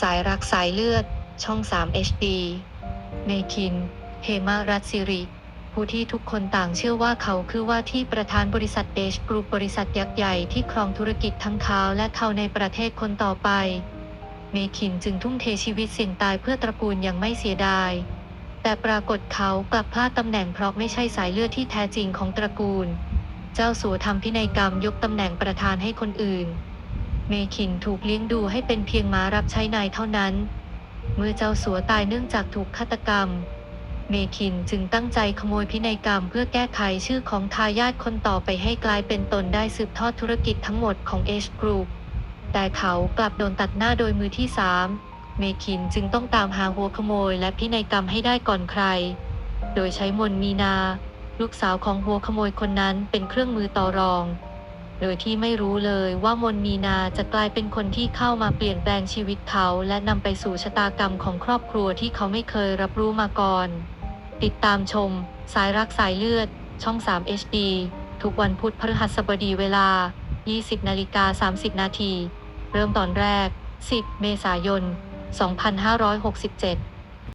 สายรักสายเลือด ช่อง 3 HD เมคิน เฮมารัตสิริ ผู้ที่ทุกคนต่างเชื่อว่าเขาคือว่าที่ประธานบริษัทเดชกรุ๊ปบริษัทยักษ์ใหญ่ที่ครองธุรกิจทั้งขาวและเขาในประเทศคนต่อไป เมคินจึงทุ่มเทชีวิตเสี่ยงตายเพื่อตระกูลอย่างไม่เสียดาย แต่ปรากฏเขากลับพลาดตำแหน่งเพราะไม่ใช่สายเลือดที่แท้จริงของตระกูล เจ้าสัวทำพินัยกรรมยกตำแหน่งประธานให้คนอื่น เมคินถูกเลี้ยงดูให้เป็นเพียงม้ารับใช้นายเท่านั้น เมื่อเจ้าสัวตายเนื่องจากถูกฆาตกรรม เมคินจึงตั้งใจขโมยพินัยกรรมเพื่อแก้ไขชื่อของทายาทคนต่อไปให้กลายเป็นตนได้สืบทอดธุรกิจทั้งหมดของเอชกรุ๊ปแต่เขากลับโดนตัดหน้าโดยมือที่สามเมคินจึงต้องตามหาหัวขโมยและพินัยกรรมให้ได้ก่อนใคร โดยใช้มนมีนา ลูกสาวของหัวขโมยคนนั้นเป็นเครื่องมือต่อรอง โดยที่ไม่รู้เลยว่ามนมีนาจะกลายเป็นคนที่เข้ามาเปลี่ยนแปลงชีวิตเขา และนำไปสู่ชะตากรรมของครอบครัวที่เขาไม่เคยรับรู้มาก่อน ติดตามชม สายรักสายเลือด ช่อง 3 HD ทุกวันพุธพฤหัสบดีเวลา 20นาฬิกา30 นาที เริ่มตอนแรก 10 เมษายน 2567